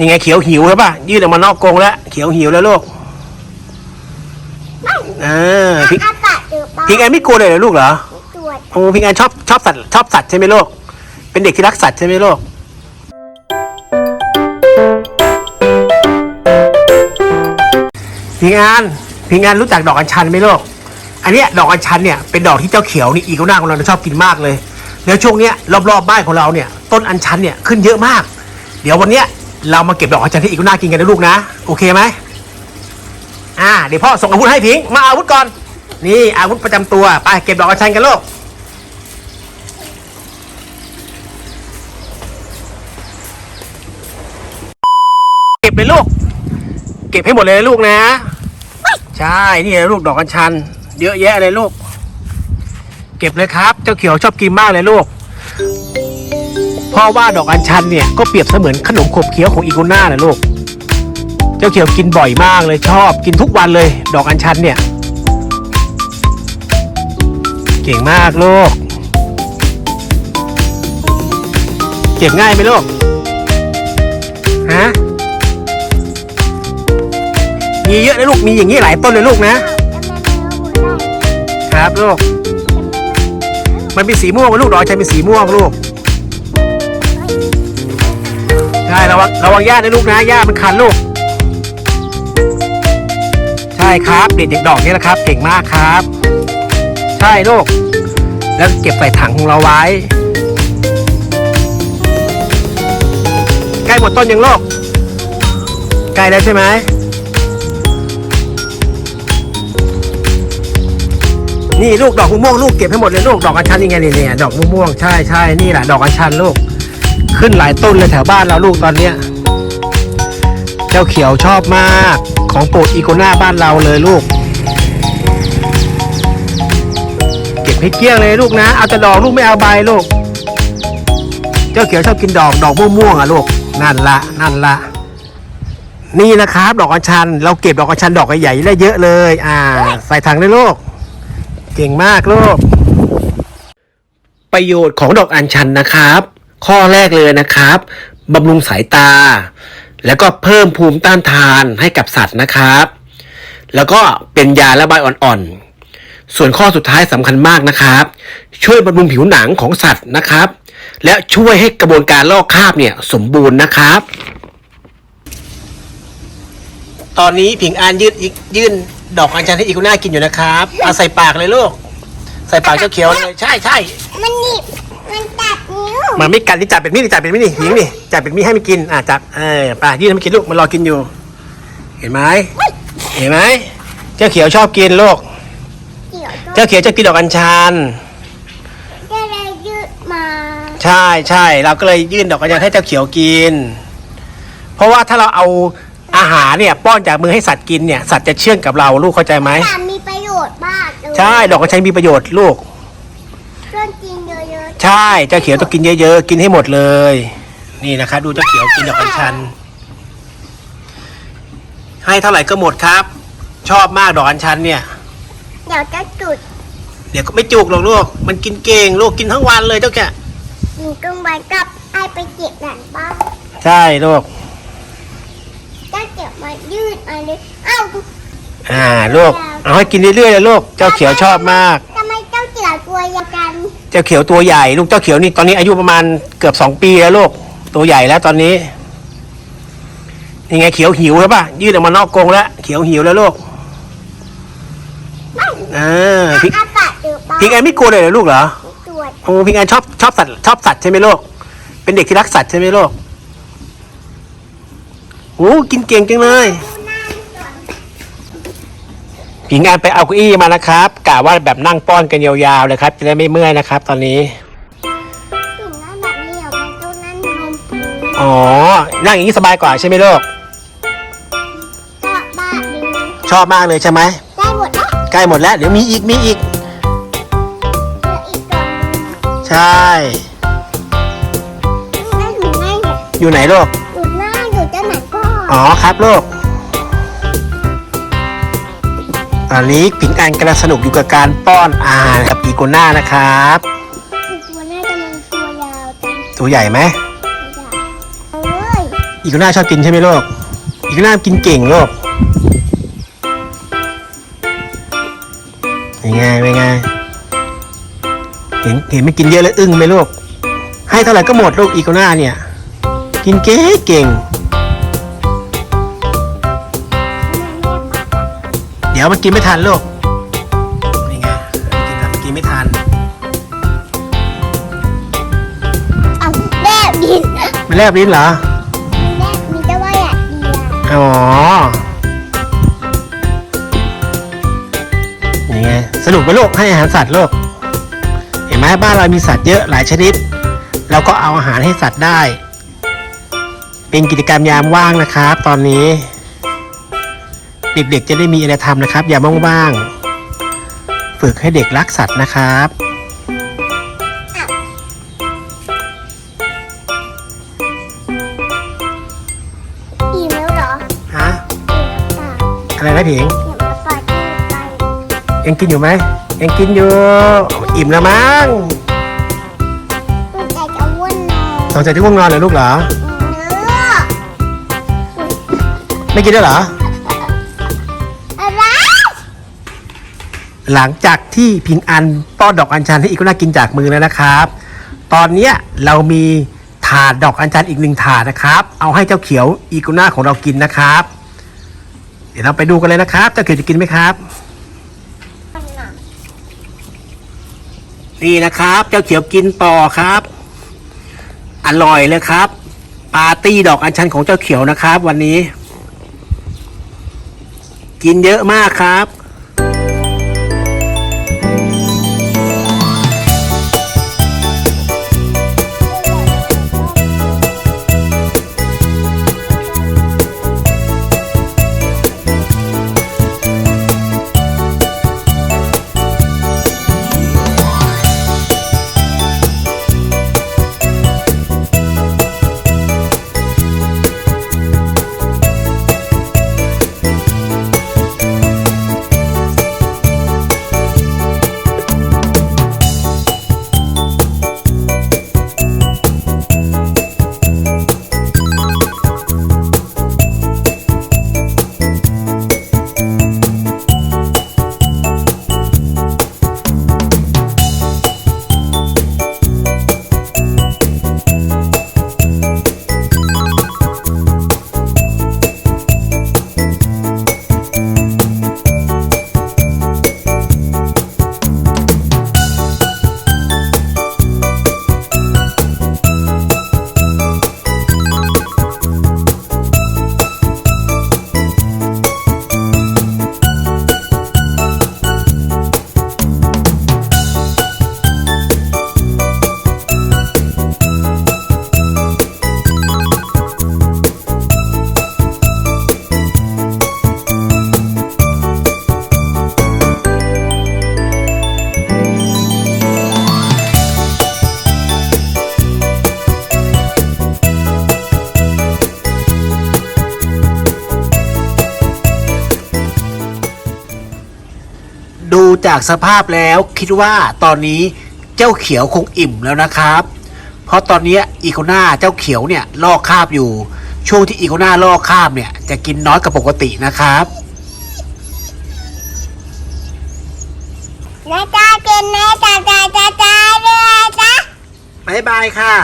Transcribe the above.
ยังไงเขียวหิวใช่ป่ะยืดออกมานอกกรงแล้ว เขียวหิวแล้วลูกอ่าพี่อากาศอยู่บ้านพิงแอนไม่กลัวเลยเหรอลูกเหรอตรวจโอ้พิงแอนชอบชอบสัตว์ชอบสัตว์ใช่ไหมลูกเป็นเด็กที่รักสัตว์ใช่ไหมลูกพิงแอนพิงแอนรู้จักดอกอัญชันไหมลูกอันเนี้ยดอกอัญชันเนี่ยเป็นดอกที่เจ้าเขียวนี่อีโกน่าของเราชอบกินมากเลย แล้วช่วงเนี้ยรอบๆบ้านของเราเนี่ย ต้นอัญชันเนี่ยขึ้นเยอะมาก เดี๋ยววันเนี้ย เรามาเก็บดอกอัญชันที่อีกน่ากินกันนะลูกนะ โอเคไหมอ่าเดี๋ยวพ่อส่งอาวุธให้พิง มาอาวุธก่อน นี่อาวุธประจำตัว ไปเก็บดอกอัญชันกันลูกเก็บเลยลูก เก็บให้หมดเลยนะลูกนะ ใช่ นี่เลยลูกดอกอัญชัน เยอะแยะเลยลูก เก็บเลยครับ เจ้าเขียวชอบกินมากเลยลูก เพราะว่าดอกอัญชันเนี่ยก็เปรียบเสมือนขนมขบเคี้ยวของอีโกน่าแหละลูก เจ้าเขียวกินบ่อยมากเลยชอบกินทุกวันเลย ดอกอัญชันเนี่ย เก่งมากลูก เก็บง่ายไหมลูก ฮะ มีเยอะเลยลูก มีอย่างนี้หลายต้นเลยลูกนะ ครับลูก มันเป็นสีม่วงลูกดอกชัยเป็นสีม่วงลูก ใช่ระวังระวังหญ้านะลูกนะหญ้ามันคันลูก ใช่ครับเด็ดจากดอกนี้แหละครับ เก่งมากครับ ใช่ลูก แล้วเก็บใส่ถังของเราไว้ ใกล้หมดต้นยังลูกใกล้แล้วใช่ไหมนี่ลูกดอกมะม่วงลูกเก็บให้หมดเลยลูกดอกอัญชันยังไงเนี่ยเนี่ยดอกมะม่วงใช่ใช่นี่แหละดอกอัญชันลูก ขึ้นหลายต้นเลยแถวบ้านเราลูกตอนเนี้ย เจ้าเขียวชอบมากของโปรดอีโกน่าบ้านเราเลยลูก เก็บให้เกลี้ยงเลยลูกนะ เอาแต่ดอกลูกไม่เอาใบลูก เจ้าเขียวชอบกินดอกดอกม่วงๆอะลูก นั่นละนั่นละนี่นะครับ ดอกอัญชัน เราเก็บดอกอัญชันดอกใหญ่ๆได้เยอะเลย อ่า ใส่ถังเลยลูก เก่งมากลูก ประโยชน์ของดอกอัญชันนะครับ ข้อแรกเลยนะครับบำรุงสายตา แล้วก็เพิ่มภูมิต้านทานให้กับสัตว์นะครับ แล้วก็เป็นยาระบายอ่อนๆ ส่วนข้อสุดท้ายสำคัญมากนะครับ ช่วยบำรุงผิวหนังของสัตว์นะครับ และช่วยให้กระบวนการลอกคราบเนี่ยสมบูรณ์นะครับ ตอนนี้ผิงอานยืดอีกยื่นดอกอัญชันให้อีกุน่ากินอยู่นะครับเอาใส่ปากเลยลูก ใส่ปากเจ้าเขียวเลยใช่ใช่มัน มันไม่กัดนี่จับเป็นมีดนี่จับเป็นมีดนี่หญิงนี่จับเป็นมีดให้มันกินอะจับเออไปยื่นให้มันกินลูกมันรอกินอยู่ เห็นไหมเห็นไหมเจ้าเขียวชอบกินลูกเกี่ยวก็เจ้าเขียวจะกินดอกอัญชันจะเลยยืดมา ใช่ใช่เราก็เลยยื่นดอกอัญชันให้เจ้าเขียวกิน เพราะว่าถ้าเราเอาอาหารเนี่ย ป้อนจากมือให้สัตว์กินเนี่ยสัตว์จะเชื่องกับเราลูกเข้าใจไหมแต่มีประโยชน์มากเลยใช่ดอกอัญชันมีประโยชน์ลูก เครื่องกินเยอะ ใช่เจ้าเขียวต้องกินเยอะๆ กินให้หมดเลย นี่นะครับดูเจ้าเขียวกินดอกอัญชัน ให้เท่าไหร่ก็หมดครับ ชอบมากดอกอัญชันเนี่ยๆเดี๋ยวจะจุด เดี๋ยวก็ไม่จุกหรอกลูก มันกินเก่งลูกกินทั้งวันเลยเจ้าแกหนูกลางวันกับไอไปเก็บหลังบ้านใช่ลูกจะเก็บมายืดมาเลยเอ้าอ่าลูกเอาให้กินเรื่อยๆเลยลูก เจ้าเขียวชอบมาก จ้าเขียวตัวใหญ่ ลูกเจ้าเขียวนี่ตอนนี้อายุประมาณเกือบสองปีแล้วลูกตัวใหญ่แล้วตอนนี้ยังไงเขียวหิวแล้วป่ะยืดออกมานอกกรงแล้วเขียวหิวแล้วลูกอ่าพี่อากาศอยู่บ้านพิงแอนไม่กลัวเลยเหรอลูกเหรอตรวจโอ้พิงแอนชอบชอบสัตว์ชอบสัตว์ใช่ไหมลูกเป็นเด็กที่รักสัตว์ใช่ไหมลูกโอ้กินเก่งจังเลย พิงแอนไปเอาเก้าอี้มานะครับกะว่าแบบนั่งป้อนกันยาวๆเลยครับจะได้ไม่เมื่อยนะครับ ตอนนี้ ถึงนั่นแบบนี้เหรอมันต้องนั่นนมอ๋อ นั่งอย่างนี้สบายกว่าใช่ไหมลูก ก็บ้าดึงชอบมากเลยใช่ไหมได้หมดแล้วใกล้หมดแล้วเดี๋ยวมีอีกมีอีก เหลืออีกกล่องใช่ได้หนูง่ายหนูอยู่ไหนลูกหนูหน้าอยู่เจ้าไหนก็อ๋อครับลูก ตอนนี้ผิงอันกำลังสนุกอยู่กับการป้อนอาหารกับอีโกน่านะครับ ตัวหน้าจะมันตัวยาวจังตัวใหญ่ไหมเอ้ยอีกัวน่าชอบกินใช่ไหมลูกอีกัวน่ากินเก่งลูกเป็นไงเป็นไงเห็นเห็นไม่กินเยอะเลยอึ้งไหมลูกให้เท่าไหร่ก็หมดลูกอีกัวน่าเนี่ย กินเก่งเก่ง ดี๋ยวมันกินไม่ทันลูกนี่ไงกินทันกินไม่ทันเอาแลบดินมันแลบลิ้นเหรอแลบมีแต่ว่าอยากดีอะอ๋อนี่ไงสนุกไหมลูกให้อาหารสัตว์ลูกเห็นไหมบ้านเรามีสัตว์เยอะหลายชนิด เราก็เอาอาหารให้สัตว์ได้ เป็นกิจกรรมยามว่างนะครับ ตอนนี้ เด็กๆ จะได้มีอะไรทำนะครับยามว่างๆฝึกให้เด็กรักสัตว์นะครับอิ่มแล้วเหรอฮะอิ่มแล้วเปล่าอะไรนะผิงอิ่มแล้วเปล่าที่ไปยังกินอยู่ไหมยังกินอยู่อิ่มแล้วมั้งตัวใจจะอ้วนนอนสงสัยที่ง่วงนอนเหรอลูกเหรอเนื้อไม่กินด้วยเหรอ หลังจากที่พิงอันป้อนดอกอัญชันให้อีกุน่ากินจากมือแล้วนะครับ ตอนนี้เรามีถาดดอกอัญชันอีกหนึ่งถาดนะครับ เอาให้เจ้าเขียวอีกุน่าของเรากินนะครับ เดี๋ยวเราไปดูกันเลยนะครับ เจ้าเขียวจะกินไหมครับ นี่นะครับ เจ้าเขียวกินต่อครับ อร่อยเลยครับ ปาร์ตี้ดอกอัญชันของเจ้าเขียวนะครับ วันนี้ กินเยอะมากครับ จากสภาพแล้วคิดว่าตอนนี้เจ้าเขียวคงอิ่มแล้วนะครับ เพราะตอนนี้อีโคนาเจ้าเขียวเนี่ยลอกคาบอยู่ ช่วงที่อีโคนาลอกคาบเนี่ยจะกินน้อยกว่าปกตินะครับแม่จ้ากินแม่จ้าจ้าจ้าจ้าด้วยจ้าบายบายค่ะ